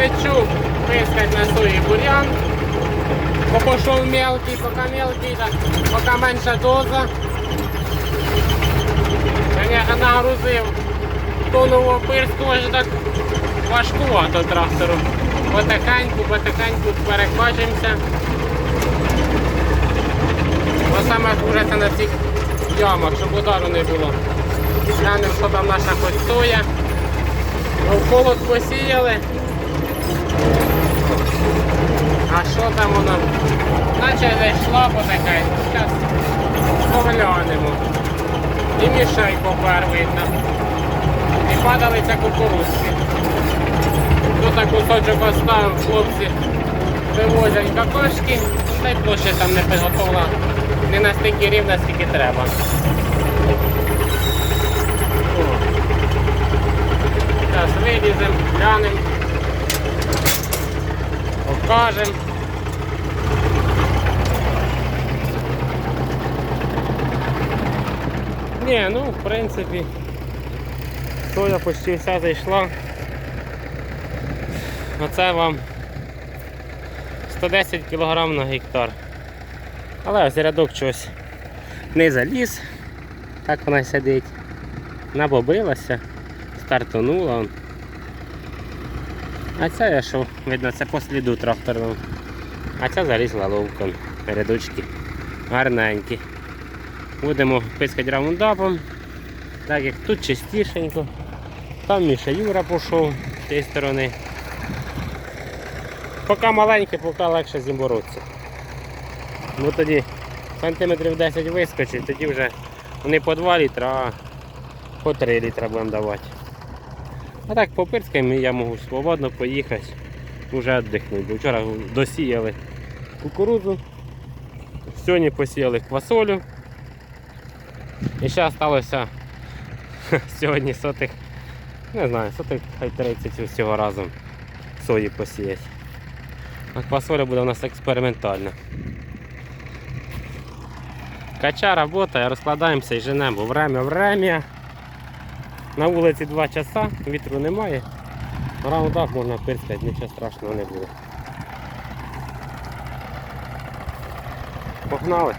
лечу пискать на сої бурян. Бо пішов мелкий, поки мелкий, так, поки менша доза. Я нагрузив тонову пирську аж так важкувато трактору. Потихеньку, потихеньку перекачуємося. Бо саме хуже на цих ямах, щоб удару не було. Глянемо, що там наша хоч. Ну, холод посіяли. А що там воно? Наче зайшла потихеньку. Зараз поглянемо. І мішай попер видно. І падали це кукурузки. Тут так кусочок оставив, хлопці вивозять какашки, та й площа там не підготовлена не настільки рівна, скільки треба. Зараз виліземо, глянемо, покажемо. Ні, ну в принципі, соя почти вся зайшла. Оце вам 110 кг на гектар. Але ось рядок чогось не заліз, так вона сидить. Набобилася, стартонула. А це що, видно, це по сліду тракторному. А ця залізла ловком. Рядочки гарненькі. Будемо пискати раундапом. Так як тут чистішенько. Там Міша Юра пішов з цієї сторони. Поки маленьке, поки легше з ним боротися. Ну тоді сантиметрів 10 вискочить, тоді вже не по 2 літра, а по 3 літра будемо давати. А так по Пирському я можу свободно поїхати, вже віддихнути. Бо вчора досіяли кукурудзу, сьогодні посіяли квасолю. І ще залишилося сьогодні сотих, не знаю, сотих хай 30 всього разом сої посіяти. А квасоля буде у нас експериментальна. Кача робота, розкладаємося і женемо. Время, время. На вулиці 2 часа, вітру немає. Раундап можна пирскати, нічого страшного не буде. Погнали.